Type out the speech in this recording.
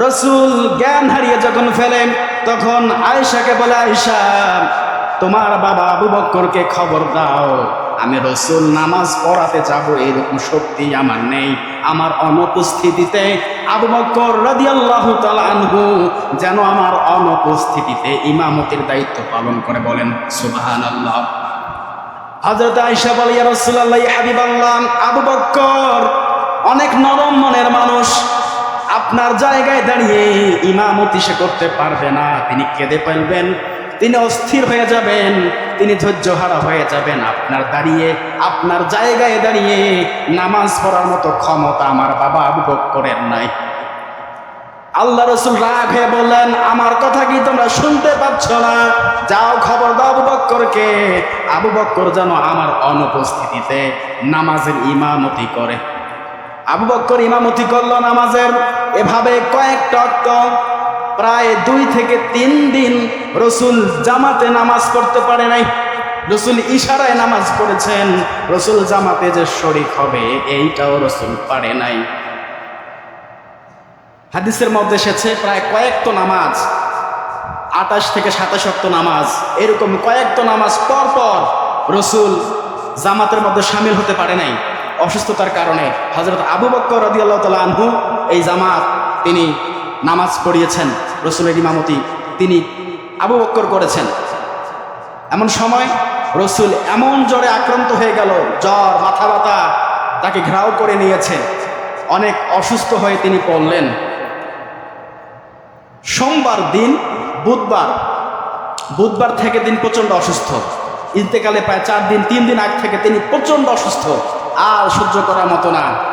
রসুল জ্ঞান হারিয়ে যখন ফেলেন, তখন আয়েশাকে বলে, আয়েশা, তোমার বাবা আবু বক্করকে খবর দাও। আমি রসুল নামাজ পড়াতে যাব, এরকম শক্তি আমার নেই। আমার অনুপস্থিতিতে আবু বক্কর রাদিয়াল্লাহু তাআলা আনহু যেন আমার অনুপস্থিতিতে ইমামতির দায়িত্ব পালন করে বলেন, সুবহানাল্লাহ। হযরত আয়েশা বলে, ইয়া রাসূলুল্লাহ হাবিবাল্লাহ, আবু বক্কর অনেক নরম মনের মানুষ। আপনার জায়গায় দাঁড়িয়ে ইমামতি সে করতে পারবে না। তিনি কেঁদে ফেলবেন, তিনি অস্থির হয়ে যাবেন, তিনি ধৈর্যহারা হয়ে যাবেন। আপনার দাঁড়িয়ে, আপনার জায়গায় দাঁড়িয়ে নামাজ পড়ার মতো ক্ষমতা আমার বাবা আবু করেন নাই। আল্লাহ রসুল রাগ হয়ে বললেন, আমার কথা কি তোমরা শুনতে পাচ্ছ না? যাও খবর দাও আবু বক্করকে। আবু বক্কর যেন আমার অনুপস্থিতিতে নামাজের ইমামতি করে। আবু বক্কর ইমামতি করল নামাজের। এভাবে কয়েকটা অক্ত, প্রায় দুই থেকে তিন দিন রসুল জামাতে নামাজ পড়তে পারে নাই। রসুল ইশারায় নামাজ পড়েছেন। রসুল জামাতে যে শরিক হবে, এইটাও রসুল পারে নাই। হাদিসের মধ্যে এসেছে, প্রায় কয়েকটো নামাজ আটাশ থেকে সাতাশ অক্ত নামাজ, এরকম কয়েকটো নামাজ পর পর রসুল জামাতের মধ্যে সামিল হতে পারে নাই। অসুস্থতার কারণে হজরত আবু বক্কর রদি আল্লাহ তালা আনহু এই জামাত তিনি নামাজ পড়িয়েছেন, রসুলের ইমামতি তিনি আবু বক্কর করেছেন। এমন সময় রসুল এমন জ্বরে আক্রান্ত হয়ে গেল, জ্বর, মাথা ব্যথা, তাকে ঘ্রাও করে নিয়েছে। অনেক অসুস্থ হয়ে তিনি পড়লেন। সোমবার দিন, বুধবার বুধবার থেকে দিন প্রচণ্ড অসুস্থ। ইন্তেকালে প্রায় চার দিন, তিন দিন আগ থেকে তিনি প্রচণ্ড অসুস্থ। আর সহ্য করার মতো না।